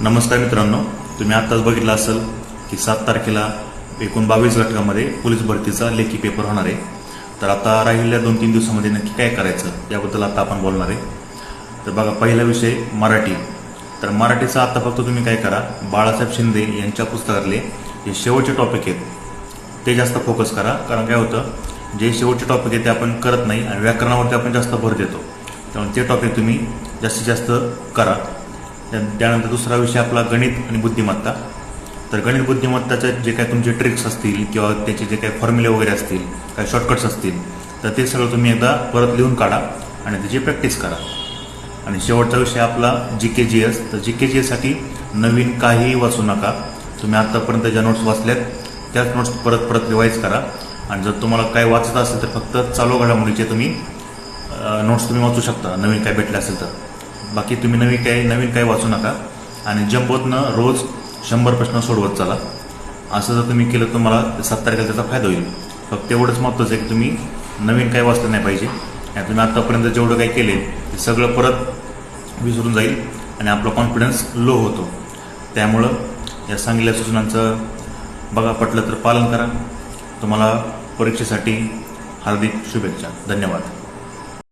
नमस्कार मित्रांनो तुम्ही आत्ताच बघितलं असेल की सात तारखेला एकूण बावीस घटकामध्ये पोलीस भरतीचा लेखी पेपर होणार आहे. तर आता राहिलेल्या दोन तीन दिवसामध्ये नक्की काय करायचं याबद्दल आता आपण बोलणार आहे. तर बघा पहिला विषय मराठी. तर मराठीचा आता फक्त तुम्ही काय करा बाळासाहेब शिंदे यांच्या पुस्तकातले जे शेवटचे टॉपिक आहेत ते जास्त फोकस करा. कारण काय होतं जे शेवटचे टॉपिक आहेत ते आपण करत नाही आणि व्याकरणावरती आपण जास्त भर देतो. त्यामुळे ते टॉपिक तुम्ही जास्तीत जास्त करा. त्यानंतर दुसरा विषय आपला गणित आणि बुद्धिमत्ता. तर गणित बुद्धिमत्ताच्या जे काही तुमचे ट्रिक्स असतील किंवा त्याचे जे काही फॉर्म्युले वगैरे असतील काही शॉर्टकट्स असतील तर ते सगळं तुम्ही एकदा परत लिहून काढा आणि त्याची प्रॅक्टिस करा. आणि शेवटचा विषय आपला जी के जी एस तर जी के जी एससाठी नवीन काहीही वाचू नका. तुम्ही आत्तापर्यंत ज्या नोट्स वाचल्यात त्याच नोट्स परत परत रिवाईज करा. आणि जर तुम्हाला काय वाचत असेल तर फक्त चालू घडामोडीचे तुम्ही नोट्स तुम्ही वाचू शकता. नवीन काय भेटले असेल तर. बाकी तुम्ही नवीन काही नवीन काही वाचू नका. आणि जम्बोतनं रोज शंभर प्रश्न सोडवत चला. असं जर तुम्ही केलं तर तुम्हाला सात तारखेला त्याचा फायदा होईल. फक्त एवढंच महत्त्वाचं आहे की तुम्ही नवीन काही वाचलं नाही पाहिजे. आणि तुम्ही आत्तापर्यंत जेवढं काही केले ते सगळं परत विसरून जाईल आणि आपला कॉन्फिडन्स लो होतो. त्यामुळं या सांगितल्या सूचनांचं बघा पटलं तर पालन करा. तुम्हाला परीक्षेसाठी हार्दिक शुभेच्छा. धन्यवाद.